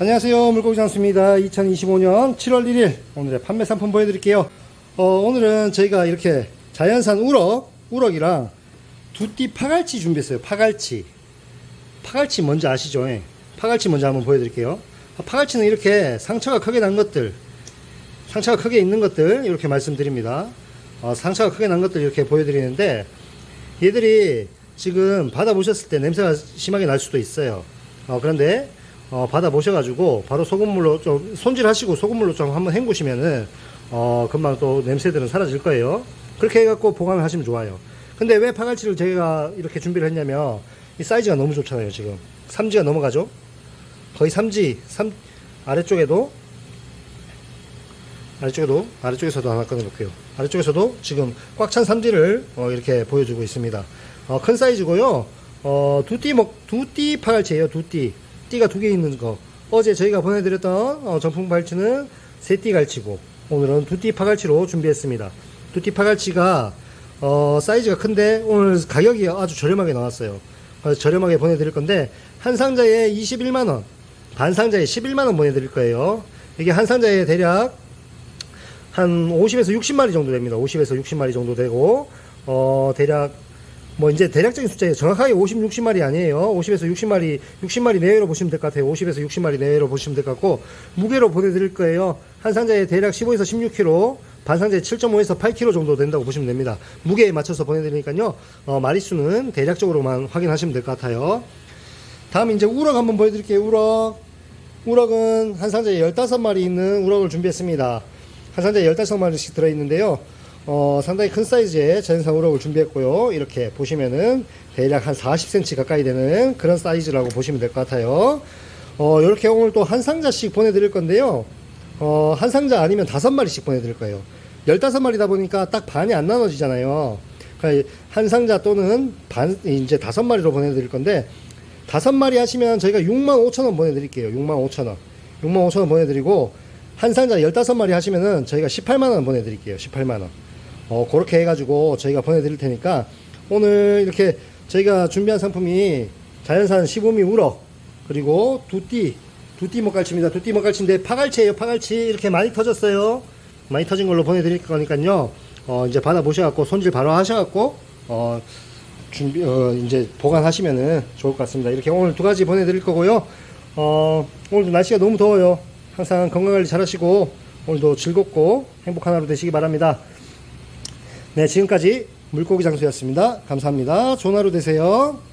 안녕하세요. 물고기 장수입니다. 2025년 7월 1일 오늘의 판매 상품 보여드릴게요. 어, 오늘은 저희가 이렇게 자연산 우럭, 우럭이랑 두띠 파갈치 준비했어요. 파갈치. 파갈치 뭔지 아시죠? 예. 파갈치 먼저 한번 보여드릴게요. 파갈치는 이렇게 상처가 크게 난 것들, 상처가 크게 있는 것들 이렇게 말씀드립니다. 어, 상처가 크게 난 것들 이렇게 보여드리는데 얘들이 지금 받아 보셨을 때 냄새가 심하게 날 수도 있어요. 어, 그런데 어, 받아 보셔가지고 바로 소금물로 좀 손질하시고 소금물로 좀 한번 헹구시면은 어, 금방 또 냄새들은 사라질 거예요. 그렇게 해갖고 보관을 하시면 좋아요. 근데 왜 파갈치를 저희가 이렇게 준비를 했냐면 이 사이즈가 너무 좋잖아요. 지금 3지가 넘어가죠. 거의 3지 3 아래쪽에도 아래쪽에도 아래쪽에서도 하나 꺼내볼게요. 아래쪽에서도 지금 꽉찬 삼지를 어, 이렇게 보여주고 있습니다. 어, 큰 사이즈고요. 어, 두띠 먹 두띠 파갈치예요. 두띠 띠가 두 개 있는 거. 어제 저희가 보내드렸던 어, 전풍 발치는 세 띠 갈치고 오늘은 두 띠 파갈치로 준비했습니다. 두 띠 파갈치가 어, 사이즈가 큰데 오늘 가격이 아주 저렴하게 나왔어요. 그래서 저렴하게 보내드릴 건데 한 상자에 21만 원, 반 상자에 11만 원 보내드릴 거예요. 이게 한 상자에 대략 한 50에서 60마리 정도 됩니다. 50에서 60마리 정도 되고, 어, 대략, 뭐 이제 대략적인 숫자예요. 정확하게 50, 60마리 아니에요. 50에서 60마리, 60마리 내외로 보시면 될 것 같아요. 50에서 60마리 내외로 보시면 될 것 같고, 무게로 보내드릴 거예요. 한 상자에 대략 15에서 16kg, 반 상자에 7.5에서 8kg 정도 된다고 보시면 됩니다. 무게에 맞춰서 보내드리니까요. 어, 마리수는 대략적으로만 확인하시면 될 것 같아요. 다음 이제 우럭 한번 보여드릴게요. 우럭. 우럭은 한 상자에 15마리 있는 우럭을 준비했습니다. 한 상자에 15마리씩 들어있는데요. 어, 상당히 큰 사이즈의 자연산 우럭을 준비했고요. 이렇게 보시면은 대략 한 40cm 가까이 되는 그런 사이즈라고 보시면 될 것 같아요. 어, 이렇게 오늘 또 한 상자씩 보내드릴 건데요. 어, 한 상자 아니면 다섯 마리씩 보내드릴 거예요. 15마리다 보니까 딱 반이 안 나눠지잖아요. 그러니까 한 상자 또는 반, 이제 다섯 마리로 보내드릴 건데, 다섯 마리 하시면 저희가 6만 5천 원 보내드릴게요. 6만 5천 원. 6만 5천 원 보내드리고 한 상자 15마리 하시면은 저희가 18만 원 보내드릴게요. 18만 원. 어 그렇게 해가지고 저희가 보내드릴 테니까 오늘 이렇게 저희가 준비한 상품이 자연산 15미 우럭 그리고 두띠 두띠 먹갈치입니다. 두띠 먹갈치인데 파갈치예요. 파갈치 이렇게 많이 터졌어요. 많이 터진 걸로 보내드릴 거니까요. 어 이제 받아 보셔갖고 손질 바로 하셔갖고 어 준비 어 이제 보관하시면은 좋을 것 같습니다. 이렇게 오늘 두 가지 보내드릴 거고요. 어 오늘도 날씨가 너무 더워요. 항상 건강 관리 잘하시고 오늘도 즐겁고 행복한 하루 되시기 바랍니다. 네 지금까지 물고기 장수였습니다. 감사합니다. 좋은 하루 되세요.